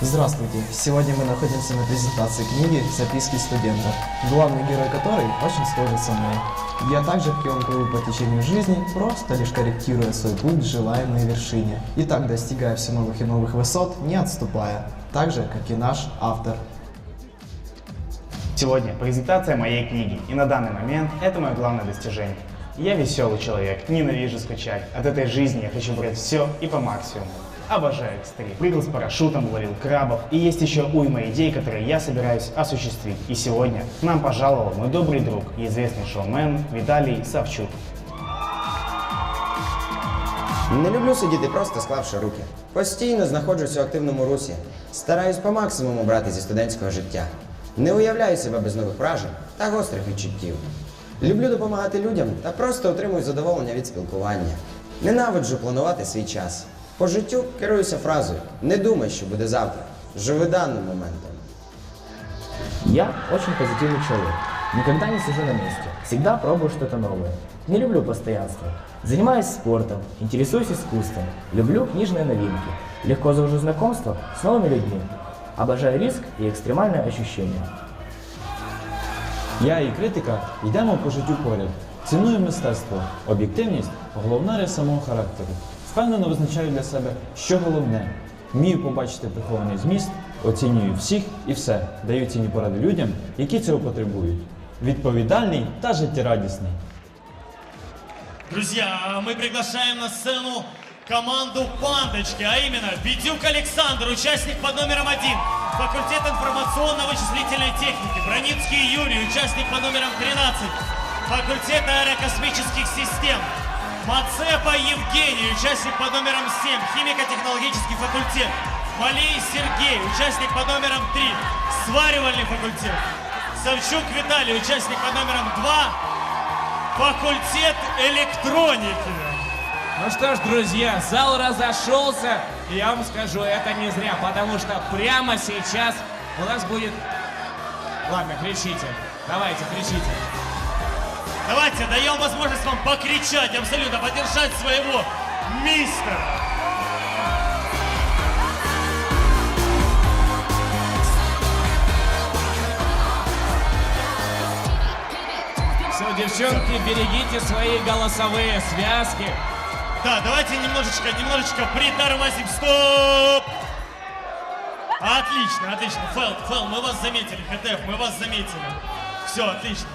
Здравствуйте! Сегодня мы находимся на презентации книги «Записки студента», главный герой которой очень схожий со мной. Я также он плыву по течению жизни, просто лишь корректируя свой путь к желаемой вершине. И так достигая все новых и новых высот, не отступая. Так же, как и наш автор. Сегодня презентация моей книги, и на данный момент это мое главное достижение. Я веселый человек, ненавижу скучать. От этой жизни я хочу брать все и по максимуму. Обожаю экстрим. Прыгал с парашютом, ловил крабов. И есть еще уйма идей, которые я собираюсь осуществить. И сегодня к нам пожаловал мой добрый друг и известный шоумен Виталий Савчук. Не люблю сидіти просто склавши руки. Постійно знаходжусь у активному русі. Стараюсь по максимуму брати зі студентського життя. Не уявляю себе без нових вражень та гострих відчуттів. Люблю допомагати людям та просто отримую задоволення від спілкування. Ненавиджу планувати свій час. По життю керуюся фразою Не думай, що буде завтра. Живи даним моментом. Я очень позитивный человек. Никогда не сижу на месте. Всегда пробую что-то новое. Не люблю постоянство. Занимаюсь спортом, интересуюсь искусством. Люблю книжные новинки. Легко завожу знакомства с новыми людьми. Обожаю риск и экстремальные ощущения. Я і критика йдемо по життю поряд. Ціную мистецтво, об'єктивність головна риса мого характеру. Впевнено визначаю для себе, що головне. Вмію побачити прихований зміст, оцінюю всіх і все, даю цінні поради людям, які цього потребують. Відповідальний та життєрадісний. Друзья, мы приглашаем на сцену команду «Пандочки», а именно Бедюк Александр, участник под номером один, факультет информационно-вычислительной техники, Броницкий Юрий, участник под номером 13, факультет аэрокосмических систем, Мацепа Евгений, участник под номером 7, химико-технологический факультет, Малей Сергей, участник под номером 3, сваривальный факультет, Савчук Виталий, участник под номером 2, Факультет электроники. Ну что ж, друзья, зал разошелся. И я вам скажу, это не зря, потому что прямо сейчас у нас будет... Ладно, кричите. Давайте, кричите. Давайте даем возможность вам покричать, абсолютно поддержать своего мистера. Все, девчонки, берегите свои голосовые связки. Да, давайте немножечко, немножечко притормозим. Стоп! Отлично, отлично. Фэл, Фэл, мы вас заметили. ХТФ, мы вас заметили. Все, отлично.